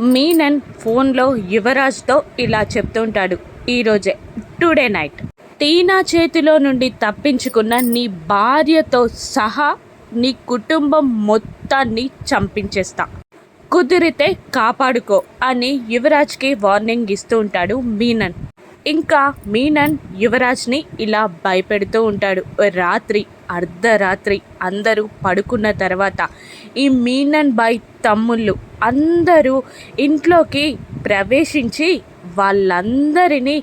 మీనన్ ఫోన్లో యువరాజ్తో ఇలా చెప్తుంటాడు ఈరోజే టుడే నైట్. టీనా చేతిలో నుండి తప్పించుకున్న నీ భార్యతో సహా నీ కుటుంబం మొత్తాన్ని చంపించేస్తా. కుదిరితే కాపాడుకో అని యువరాజ్కి వార్నింగ్ ఇస్తూ ఉంటాడు మీనన్. ఇంకా మీనన్ యువరాజ్ని ఇలా భయపెడుతూ ఉంటాడు. రాత్రి అర్ధరాత్రి అందరూ పడుకున్న తర్వాత ఈ మీనన్ బాయ్ తమ్ముళ్ళు అందరూ ఇంట్లోకి ప్రవేశించి వాళ్ళందరినీ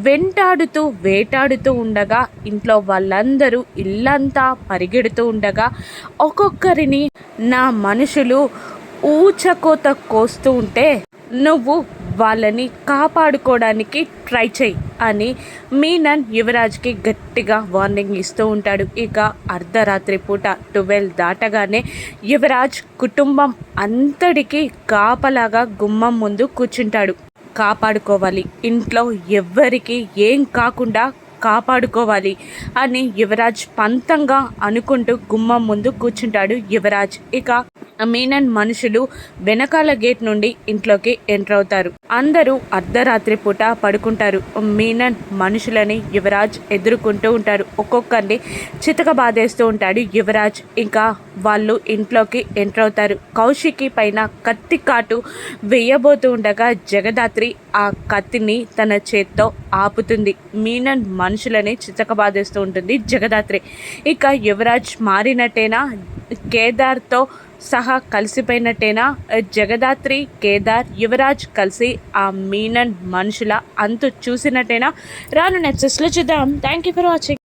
వెంటాడుతూ వేటాడుతూ ఉండగా ఇంట్లో వాళ్ళందరూ ఇల్లంతా పరిగెడుతూ ఉండగా ఒక్కొక్కరిని నా మనుషులు ఊచకోత కోస్తూ ఉంటే నువ్వు వాళ్ళని కాపాడుకోవడానికి ట్రై చేయి అని మీనన్ యువరాజ్కి గట్టిగా వార్నింగ్ ఇస్తూ ఉంటాడు. ఇక అర్ధరాత్రి పూట ట్వెల్వ్ దాటగానే యువరాజ్ కుటుంబం అంతటికీ కాపలాగా గుమ్మం ముందు కూర్చుంటాడు. కాపాడుకోవాలి. ఇంట్లో ఎవ్వరికి ఏం కాకుండా కాపాడుకోవాలి అని యువరాజ్ పంతంగా అనుకుంటూ గుమ్మం ముందు కూర్చుంటాడు యువరాజ్. ఇక మీనన్ మనుషులు వెనకాల గేట్ నుండి ఇంట్లోకి ఎంటర్ అవుతారు. అందరూ అర్ధరాత్రి పూట పడుకుంటారు. మీనన్ మనుషులని యువరాజ్ ఎదుర్కొంటూ ఉంటారు. ఒక్కొక్కరిని చితక బాధేస్తూ ఉంటాడు యువరాజ్. ఇంకా వాళ్ళు ఇంట్లోకి ఎంటర్ అవుతారు. కౌశికి పైన కత్తి కాటు వేయబోతూ ఉండగా జగదాత్రి ఆ కత్తిని తన చేత్తో ఆపుతుంది. మీనన్ మనుషులని చితక బాధేస్తూ ఉంటుంది జగదాత్రి. ఇక యువరాజ్ మారినట్టేనా? కేదార్తో సహా కలిసిపోయినట్టేనా? జగదాత్రి కేదార్ యువరాజ్ కలిసి ఆ మీనన్ మనుషుల అంతు చూసినట్టేనా? రాను నెక్స్ట్లో చూద్దాం. Thank you for watching